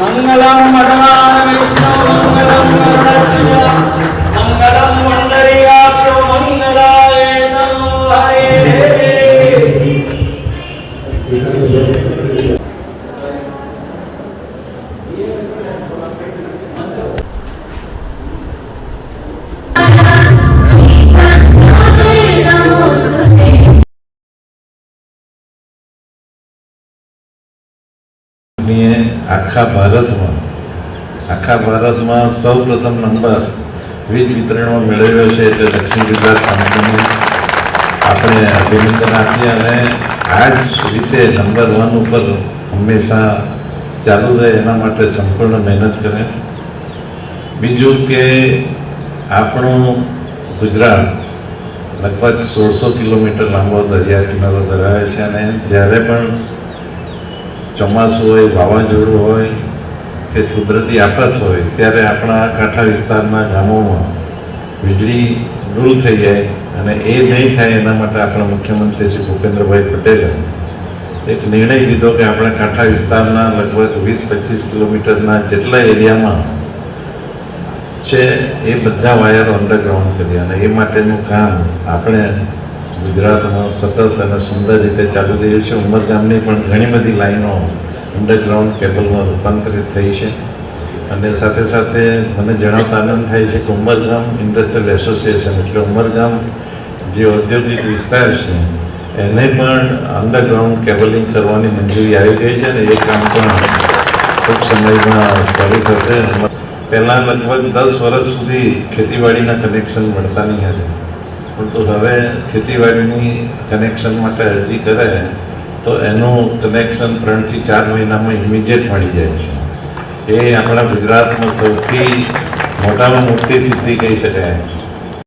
మంగళం మడవా કંપનીએ આખા ભારતમાં આખા ભારતમાં સૌ પ્રથમ નંબર વીજ વિતરણમાં મેળવ્યો છે એટલે દક્ષિણ ગુજરાત કંપની આપણે અભિનંદન આપીએ અને આ જ રીતે નંબર વન ઉપર હંમેશા ચાલુ રહે એના માટે સંપૂર્ણ મહેનત કરે. બીજું કે આપણું ગુજરાત લગભગ સોળસો કિલોમીટર લાંબો દરિયા કિનારો ધરાવે છે અને જ્યારે પણ ચોમાસું હોય, વાવાઝોડું હોય કે કુદરતી આફત હોય, ત્યારે આપણા કાંઠા વિસ્તારના ગામોમાં વીજળી દૂર થઈ જાય અને એ નહીં થાય એના માટે આપણા મુખ્યમંત્રી શ્રી ભૂપેન્દ્રભાઈ પટેલે એક નિર્ણય લીધો કે આપણે કાંઠા વિસ્તારના લગભગ વીસ પચીસ કિલોમીટરના જેટલા એરિયામાં છે એ બધા વાયરો અંડરગ્રાઉન્ડ કર્યા અને એ માટેનું કામ આપણે ગુજરાતમાં સતત અને સુંદર રીતે ચાલુ રહ્યું છે. ઉમરગામની પણ ઘણી બધી લાઈનો અંડરગ્રાઉન્ડ કેબલમાં રૂપાંતરિત થઈ છે. અને સાથે સાથે મને જણાવતા આનંદ થાય છે કે ઉમરગામ ઇન્ડસ્ટ્રીયલ એસોસિએશન એટલે ઉમરગામ જે ઔદ્યોગિક વિસ્તાર છે, એને પણ અંડરગ્રાઉન્ડ કેબલિંગ કરવાની મંજૂરી આવી ગઈ છે અને એ કામ પણ ટૂંક સમયમાં શરૂ થશે. પહેલાં લગભગ દસ વર્ષ સુધી ખેતીવાડીના કનેક્શન મળતા નહીં હતા. પરંતુ હવે ખેતીવાડીની કનેક્શન માટે અરજી કરે, તો એનું કનેક્શન ત્રણથી ચાર મહિનામાં ઇમિડિયેટ મળી જાય છે. એ આપણા ગુજરાતમાં સૌથી મોટામાં મોટી સિદ્ધિ કહી શકાય.